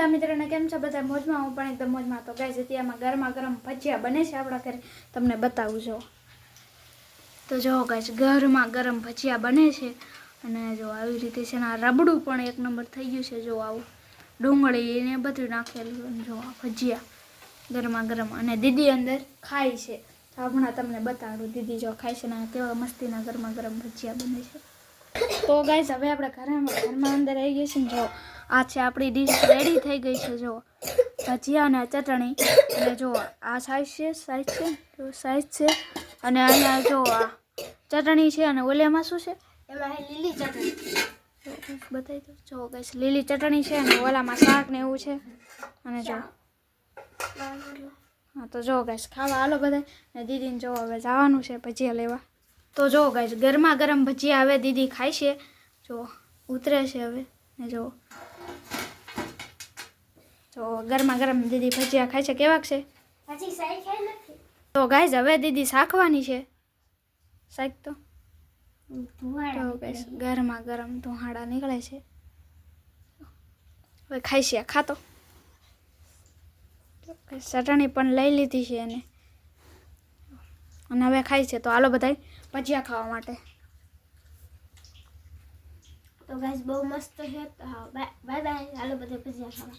બધા મિત્રોને કેમ છે? બધા મોજમાં? હું પણ એકદમ મોજમાં. તો ગાય જતી આમાં ગરમા ગરમ ભજીયા બને છે આપણા ઘરે. તમને બતાવું જો તો જો ગાઈઝ ગરમા ગરમ ભજીયા બને છે. અને જો આવી રીતે છે ને રબડું પણ એક નંબર થઈ ગયું છે. જો આવું ડુંગળી ને બધું નાખેલું જો આ ભજીયા ગરમા ગરમ. અને દીદી અંદર ખાય છે. તો હમણાં તમને બતાડું. દીદી જો ખાય છે ને કેવા મસ્તીના ગરમા ગરમ ભજીયા બને છે. તો ગાય હવે આપણે ઘરે ઘરમાં અંદર આવી ગઈ છે ને જો આ છે આપણી ડીશ રેડી થઈ ગઈ છે જો ભજીયા અને ચટણી. અને જો આ સાઈઝ છે સાઈઝ છે સાઈઝ છે. અને અહીંયા જો આ ચટણી છે અને ઓલિયામાં શું છે? એમાં લીલી ચટણી. બતાવી દો જો ગાઈસ લીલી ચટણી છે અને ઓલામાં શાક ને એવું છે. અને જો હા તો જો ગાઈશ ખાવા હાલો બધા ને દીદીને જો હવે જવાનું છે ભજીયા લેવા. તો જો ગાઈશ ગરમા ગરમ ભજીયા હવે દીદી ખાય છે. જો ઉતરે છે હવે. ને જો જો ગરમા ગરમ દીદી ભજીયા ખાય છે કેવાક છે? હજી સાઈ ખાઈ નથી. તો ગાઈસ હવે દીદી શાકવાની છે. શાક તો. તો ગાઈસ ગરમા ગરમ ધોહાડા નીકળે છે. હવે ખાઈ છે ખાતો. ચટણી પણ લઈ લીધી છે એને. અને હવે ખાય છે. તો હાલો બધા ભજીયા ખાવા માટે. તો ગાઈસ બહુ મસ્ત છે. તો બાય બાય હાલો બધા ભજીયા ખાવા.